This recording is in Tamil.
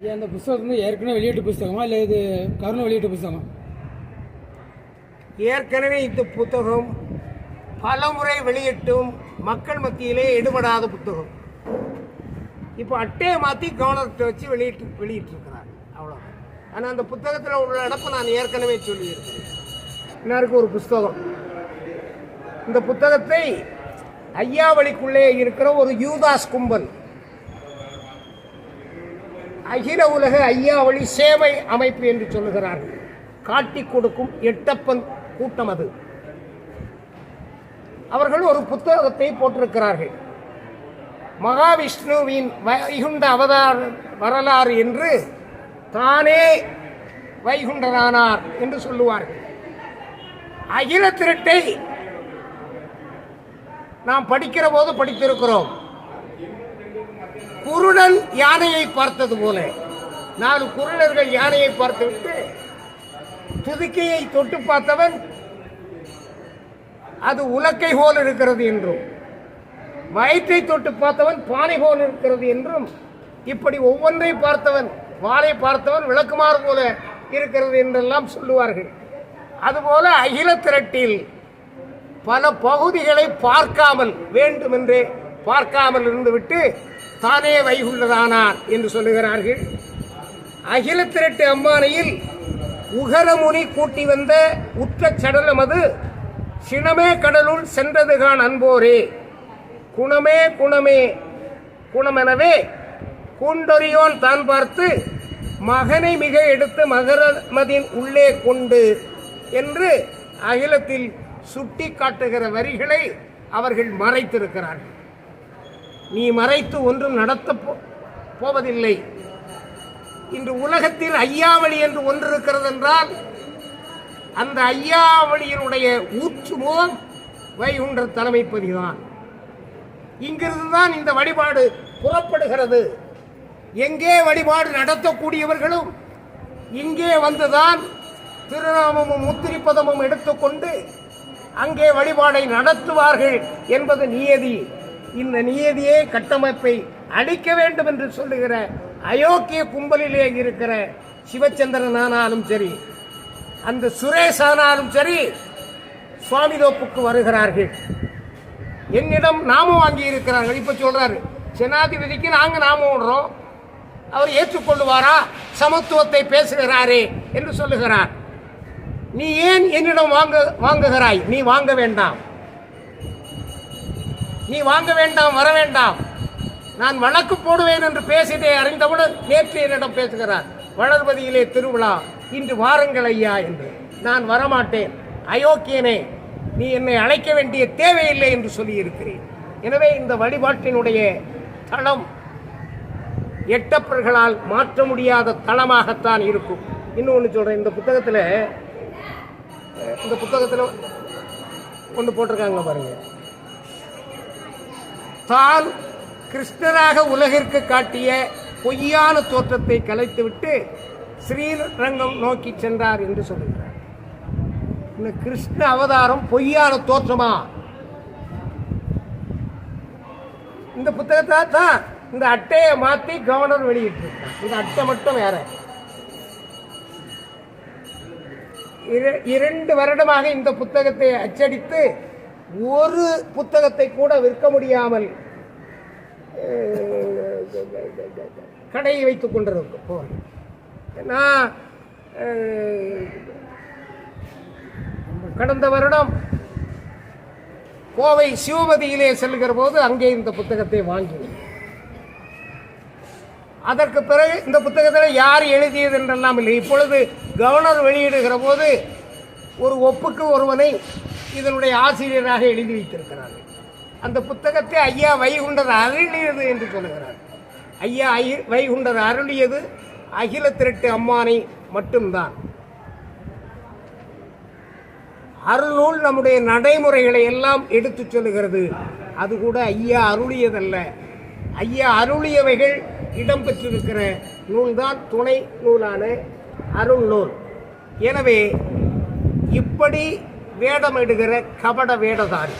அந்த புஸ்தகம் வந்து ஏற்கனவே வெளியீட்டு புஸ்தகமா இல்லை இது கருணை வெளியீட்டு புஸ்தகம்? ஏற்கனவே இந்த புத்தகம் பலமுறை வெளியிட்டும் மக்கள் மத்தியிலே எடுபடாத புத்தகம். இப்போ அட்டையை மாற்றி கவர்னர்கிட்ட வச்சு வெளியிட்டு வெளியிட்டிருக்கிறாங்க அவ்வளோ ஆனால் அந்த புத்தகத்தில் உள்ள இடப்பை நான் ஏற்கனவே சொல்லியிருக்கிறேன். எல்லாருக்கும் ஒரு புஸ்தகம். இந்த புத்தகத்தை ஐயாவளிக்குள்ளே இருக்கிற ஒரு யூதாஸ் கும்பல் அகில உலக ஐயாவளி சேவை அமைப்பு என்று சொல்லுகிறார்கள். காட்டி கொடுக்கும் எட்டப்பன் கூட்டம் அது. அவர்கள் ஒரு புத்தகத்தை போட்டிருக்கிறார்கள். மகாவிஷ்ணுவின் வைகுண்ட அவதார வரலாறு என்று தானே வைகுண்டரானார் என்று சொல்லுவார்கள். அகில திருட்டை நாம் படிக்கிற போது படித்திருக்கிறோம். குருடன் யானையை பார்த்தது போல. நாலு குருடர்கள் யானையை பார்த்துவிட்டு துதிக்கையை தொட்டு பார்த்தவன் அது உலக்கை போல் இருக்கிறது என்றும் வயிற்றை தொட்டு பார்த்தவன் பானை போல் இருக்கிறது என்றும் இப்படி ஒவ்வொன்றை பார்த்தவன் வாளை பார்த்தவன் விளக்குமாறு போல இருக்கிறது என்றெல்லாம் சொல்லுவார்கள். அதுபோல அகில திரட்டில் பல பகுதிகளை பார்க்காமல் வேண்டுமென்றே பார்க்காமல் இருந்துவிட்டு தானே வைகுள்ளதானார் என்று சொல்லுகிறார்கள். அகில திரட்டு அம்பானையில் உகரமுனி கூட்டி வந்த உற்ற சடலமது சினமே கடலுள் சென்றதுகான் அன்போரே. குணமே குணமே. குணமெனவே கூண்டொரியோன் தான் பார்த்து மகனை மிக எடுத்து மகரமதின் உள்ளே கொண்டு என்று அகிலத்தில் சுட்டி காட்டுகிற வரிகளை அவர்கள் மறைத்திருக்கிறார்கள். நீ மறைத்து ஒன்றும் நடத்த போ- போவதில்லை. இன்று உலகத்தில் ஐயாவளி என்று ஒன்று இருக்கிறது என்றால் அந்த ஐயாவளியினுடைய ஊற்று முகம் வைகுண்ட தலைமைப்பதிதான் இங்கிருந்து தான் இந்த வழிபாடு புறப்படுகிறது. எங்கே வழிபாடு நடத்தக்கூடியவர்களும் இங்கே வந்துதான் திருநாமமும் முத்திரிப்பதமும் எடுத்துக்கொண்டு அங்கே வழிபாடை நடத்துவார்கள் என்பது நியதி. இந்த நியதியே கட்டமைப்பை அழிக்க வேண்டும் என்று சொல்லுகிற அயோக்கிய கும்பலிலே இருக்கிற சிவச்சந்திரன் ஆனாலும் சரி அந்த சுரேஷ் ஆனாலும் சரி சுவாமி தோப்புக்கு வருகிறார்கள். என்னிடம் நாமம் வாங்கி இருக்கிறார்கள். இப்போ சொல்கிறாரு ஜனாதிபதிக்கு நாங்கள் நாமம் விடுறோம். அவர் ஏற்றுக்கொள்ளுவாரா? சமத்துவத்தை பேசுகிறாரே என்று சொல்லுகிறார். நீ ஏன் என்னிடம் வாங்க வாங்குகிறாய்? நீ வாங்க வேண்டாம். நீ வாங்க வேண்டாம் வர வேண்டாம். நான் வழக்கு போடுவேன் என்று பேசியதை அறிந்தவுடன் நேற்று என்னிடம் பேசுகிறார். வளர்பதியிலே திருவிழா இன்று வாருங்கள் ஐயா என்று. நான் வரமாட்டேன். அயோக்கியனே நீ என்னை அழைக்க வேண்டிய தேவையில்லை என்று சொல்லியிருக்கிறேன். எனவே இந்த வழிபாட்டினுடைய தளம் எட்டப்பர்களால் மாற்ற முடியாத தளமாகத்தான் இருக்கும். இன்னொன்று சொல்கிறேன் இந்த புத்தகத்தில் இந்த புத்தகத்தில் ஒன்று போட்டிருக்காங்க பாருங்கள் தான் கிருஷ்ணராக உலகிற்கு காட்டிய பொய்யான தோற்றத்தை கலைத்துவிட்டு ஸ்ரீரங்கம் நோக்கி சென்றார் என்று சொல்கிறார் இந்த கிருஷ்ண அவதாரம் பொய்யான தோற்றமா? இந்த புத்தகத்தை தான் இந்த அட்டையை மாற்றி கவர்னர் வெளியிட்டிருக்கார். இந்த அட்டை மட்டும் வேற. இரண்டு வருடமாக இந்த புத்தகத்தை அச்சடித்து ஒரு புத்தகத்தை கூட விற்க முடியாமல் கடையை வைத்துக் கொண்டிருக்கும். போல். நான் கடந்த வருடம் கோவை சிவபதியிலே செல்கிற போது அங்கே இந்த புத்தகத்தை வாங்கினேன். அதற்கு பிறகு இந்த புத்தகத்தில் யார் எழுதியது என்றெல்லாம் இல்லை. இப்பொழுது கவர்னர் வெளியிடுகிற போது ஒரு ஒப்புக்கு ஒருவனை இதனுடைய ஆசிரியராக எழுதி வைத்திருக்கிறார்கள். அந்த புத்தகத்தை ஐயா வைகுண்டர் அருளியது என்று சொல்லுகிறார் ஐயா ஐ வைகுண்டர் அருளியது அகில திரட்டு அம்மானை மட்டும்தான். அருள்நூல் நம்முடைய நடைமுறைகளை எல்லாம் எடுத்துச் சொல்லுகிறது. அது கூட ஐயா அருளியதல்ல. ஐயா அருளியவைகள் இடம்பெற்றிருக்கிற நூல்தான் துணை நூலான அருள் நூல். எனவே இப்படி வேடமிடுகிற கபட வேடதாரி.